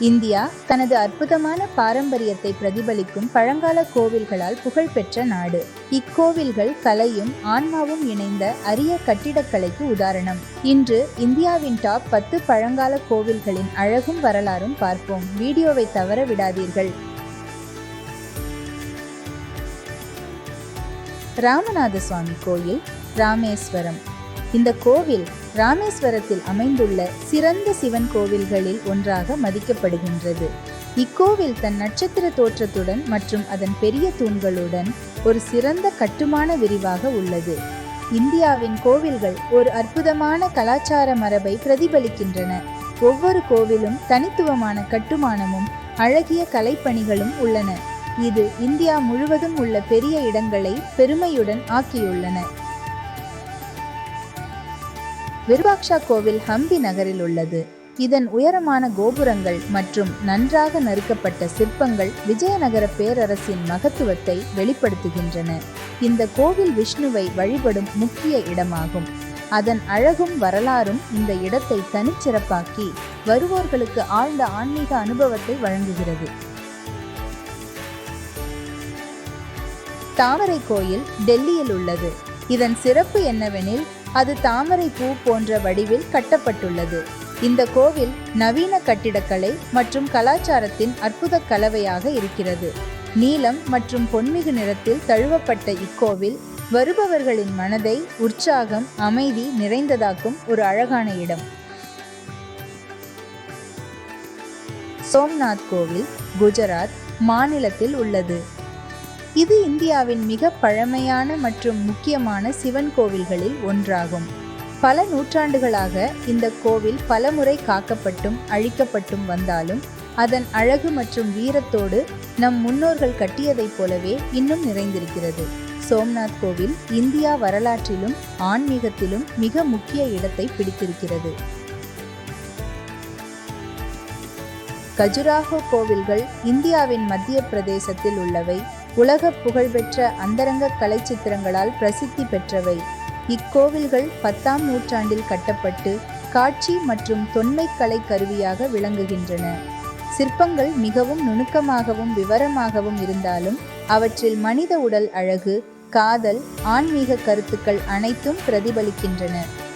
India தனது அற்புதமான பாரம்பரியத்தை பிரதிபலிக்கும் பழங்கால கோவில்களால் புகழ்பெற்ற நாடு. இக்கோவில்கள் கலையும் ஆன்மாவும் இணைந்த அரிய கட்டிடக்கலைக்கு உதாரணம். இன்று இந்தியாவின் டாப் பத்து பழங்கால கோவில்களின் அழகும் வரலாறும் பார்ப்போம். வீடியோவை தவற விடாதீர்கள். ராமநாத சுவாமி கோயில் ராமேஸ்வரம். இந்த கோவில் ராமேஸ்வரத்தில் அமைந்துள்ள சிறந்த சிவன் கோவில்களில் ஒன்றாக மதிக்கப்படுகின்றது. இக்கோவில் தன் நட்சத்திர தோற்றத்துடன் மற்றும் அதன் பெரிய தூண்களுடன் ஒரு சிறந்த கட்டுமான விரிவாக உள்ளது. இந்தியாவின் கோவில்கள் ஒரு அற்புதமான கலாச்சார மரபை பிரதிபலிக்கின்றன. ஒவ்வொரு கோவிலும் தனித்துவமான கட்டுமானமும் அழகிய கலைப்பணிகளும் உள்ளன. இது இந்தியா முழுவதும் உள்ள பெரிய இடங்களை பெருமையுடன் ஆக்கியுள்ளன. விருபாக்ஷா கோவில் ஹம்பி நகரில் உள்ளது. இதன் உயரமான கோபுரங்கள் மற்றும் நன்றாக நறுக்கப்பட்ட சிற்பங்கள் விஜயநகர பேரரசின் மகத்துவத்தை வெளிப்படுத்துகின்றன. இந்த கோவில் விஷ்ணுவை வழிபடும் முக்கிய இடமாகும். அதன் அழகும் வரலாறும் இந்த இடத்தை தனிச்சிறப்பாக்கி வருவோர்களுக்கு ஆழ்ந்த ஆன்மீக அனுபவத்தை வழங்குகிறது. தாமரை கோயில் டெல்லியில் உள்ளது. இதன் சிறப்பு என்னவெனில் அது தாமரை பூ போன்ற வடிவில் கட்டப்பட்டுள்ளது. இந்த கோவில் நவீன கட்டிடக்கலை மற்றும் கலாச்சாரத்தின் அற்புத கலவையாக இருக்கிறது. நீலம் மற்றும் பொன்மிகு நிறத்தில் தழுவப்பட்ட இக்கோவில் வருபவர்களின் மனதை உற்சாகம் அமைதி நிறைந்ததாக்கும் ஒரு அழகான இடம். சோம்நாத் கோவில் குஜராத் மாநிலத்தில் உள்ளது. இது இந்தியாவின் மிக பழமையான மற்றும் முக்கியமான சிவன் கோவில்களில் ஒன்றாகும். பல நூற்றாண்டுகளாக இந்த கோவில் பலமுறை காக்கப்பட்டும் அழிக்கப்பட்டும் வந்தாலும் அதன் அழகு மற்றும் வீரத்தோடு நம் முன்னோர்கள் கட்டியதைப் போலவே இன்னும் நிறைந்திருக்கிறது. சோம்நாத் கோவில் இந்தியா வரலாற்றிலும் ஆன்மீகத்திலும் மிக முக்கிய இடத்தை பிடித்திருக்கிறது. கஜுராஹோ கோவில்கள் இந்தியாவின் மத்திய பிரதேசத்தில் உள்ளவை. உலக புகழ்பெற்ற அந்தரங்க கலைச்சித்திரங்களால் பிரசித்தி பெற்றவை. இக்கோவில்கள் பத்தாம் நூற்றாண்டில் கட்டப்பட்டு காட்சி மற்றும் தொன்மை கலை கருவியாக விளங்குகின்றன. சிற்பங்கள் மிகவும் நுணுக்கமாகவும் விவரமாகவும் இருந்தாலும் அவற்றில் மனித உடல் அழகு காதல் ஆன்மீக கருத்துக்கள் அனைத்தும் பிரதிபலிக்கின்றன.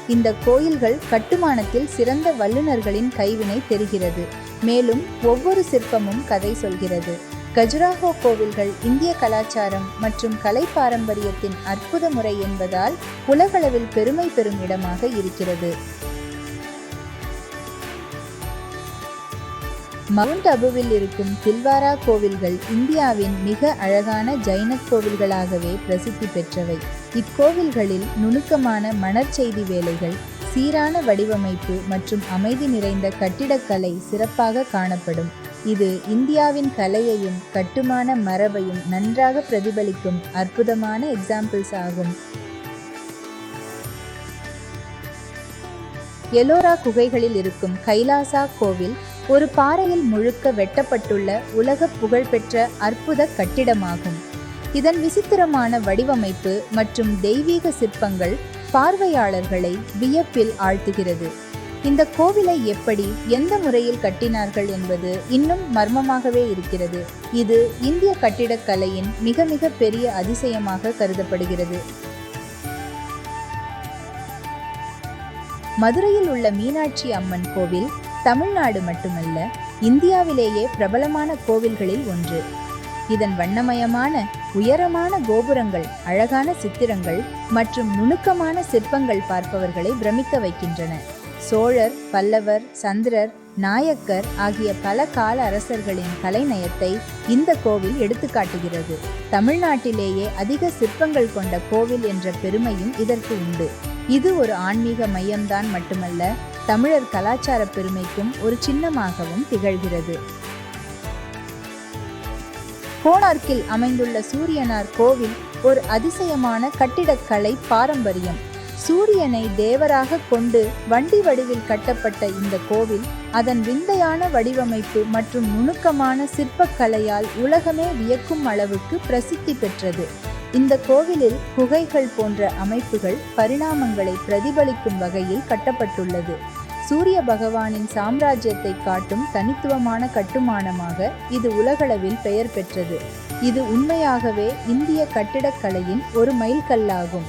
இந்த கோயில்கள் கட்டுமானத்தில் சிறந்த வல்லுநர்களின் கைவினை தெரிகிறது. மேலும் ஒவ்வொரு சிற்பமும் கதை சொல்கிறது. கஜுராஹோ கோவில்கள் இந்திய கலாச்சாரம் மற்றும் கலை பாரம்பரியத்தின் அற்புத முறை என்பதால் உலகளவில் பெருமை பெறும் இடமாக இருக்கிறது. மவுண்ட் அபுவில் இருக்கும் தில்வாரா கோவில்கள் இந்தியாவின் மிக அழகான ஜைன கோவில்களாகவே பிரசித்தி பெற்றவை. இக்கோவில்களில் நுணுக்கமான மணற்செய்தி வேலைகள் சீரான வடிவமைப்பு மற்றும் அமைதி நிறைந்த கட்டிடக்கலை சிறப்பாக காணப்படும். இது இந்தியாவின் கலையையும் கட்டுமான மரபையும் நன்றாக பிரதிபலிக்கும் அற்புதமான எக்ஸாம்பிள்ஸ் ஆகும். எலோரா குகைகளில் இருக்கும் கைலாசா கோவில் ஒரு பாறையில் முழுக்க வெட்டப்பட்டுள்ள உலக புகழ்பெற்ற அற்புத கட்டிடமாகும். இதன் விசித்திரமான வடிவமைப்பு மற்றும் தெய்வீக சிற்பங்கள் பார்வையாளர்களை வியப்பில் ஆழ்த்துகிறது. இந்த கோவிலை எப்படி எந்த முறையில் கட்டினார்கள் என்பது இன்னும் மர்மமாகவே இருக்கிறது. இது இந்திய கட்டிடக்கலையின் மிக மிக பெரிய அதிசயமாக கருதப்படுகிறது. மதுரையில் உள்ள மீனாட்சி அம்மன் கோவில் தமிழ்நாடு மட்டுமல்ல இந்தியாவிலேயே பிரபலமான கோவில்களில் ஒன்று. இதன் வண்ணமயமான உயரமான கோபுரங்கள் அழகான சித்திரங்கள் மற்றும் நுணுக்கமான சிற்பங்கள் பார்ப்பவர்களை பிரமிக்க வைக்கின்றன. சோழர் பல்லவர் சந்திரர் நாயக்கர் ஆகிய பல கால அரசர்களின் கலைநயத்தை இந்த கோவில் எடுத்துக்காட்டுகிறது தமிழ்நாட்டிலேயே அதிக சிற்பங்கள் கொண்ட கோவில் என்ற பெருமையும் இதற்கு உண்டு. இது ஒரு ஆன்மீக மையம்தான் மட்டுமல்ல தமிழர் கலாச்சார பெருமைக்கும் ஒரு சின்னமாகவும் திகழ்கிறது. கோணார்க்கில் அமைந்துள்ள சூரியனார் கோவில் ஒரு அதிசயமான கட்டிடக்கலை பாரம்பரியம். சூரியனை தேவராக கொண்டு வண்டி வடிவில் கட்டப்பட்ட இந்த கோவில் அதன் விந்தையான வடிவமைப்பு மற்றும் நுணுக்கமான சிற்பக்கலையால் உலகமே வியக்கும் அளவுக்கு பிரசித்தி பெற்றது. இந்த கோவிலில் குகைகள் போன்ற அமைப்புகள் பரிணாமங்களை பிரதிபலிக்கும் வகையில் கட்டப்பட்டுள்ளது. சூரிய பகவானின் சாம்ராஜ்யத்தை காட்டும் தனித்துவமான கட்டுமானமாக இது உலகளவில் பெயர் பெற்றது. இது உண்மையாகவே இந்திய கட்டிடக்கலையின் ஒரு மைல்கல்லாகும்.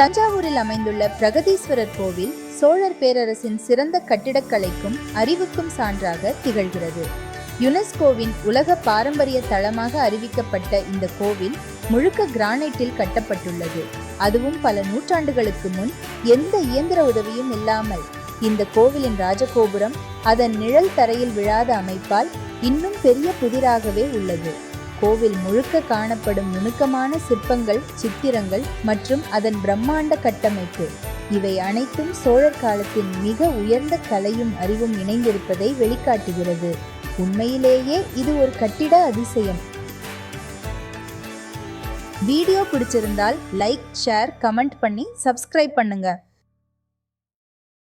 தஞ்சாவூரில் அமைந்துள்ள பிரகதீஸ்வரர் கோவில் சோழர் பேரரசின் சிறந்த கட்டிடக்கலைக்கும் அறிவுக்கும் சான்றாக திகழ்கிறது. யுனெஸ்கோவின் உலக பாரம்பரிய தளமாக அறிவிக்கப்பட்ட இந்த கோவில் முழுக்க கிரானைட்டில் கட்டப்பட்டுள்ளது. அதுவும் பல நூற்றாண்டுகளுக்கு முன் எந்த இயந்திர உதவியும் இல்லாமல் இந்த கோவிலின் ராஜகோபுரம் அதன் நிழல் தரையில் விழாத அமைப்பால் இன்னும் பெரிய புதிராகவே உள்ளது. கோவில் முழுக்க காணப்படும் நுணுக்கமான சிற்பங்கள் சித்திரங்கள் மற்றும் அதன் பிரம்மாண்ட கட்டமைப்பு. இவை அனைத்தும் சோழர் காலத்தின் மிக உயர்ந்த கலையும் அறிவும் இணைந்திருப்பதை வெளிக்காட்டுகிறது. உண்மையிலேயே இது ஒரு கட்டிட அதிசயம். வீடியோ பிடிச்சிருந்தால் லைக் ஷேர் கமெண்ட் பண்ணி சப்ஸ்கிரைப் பண்ணுங்க.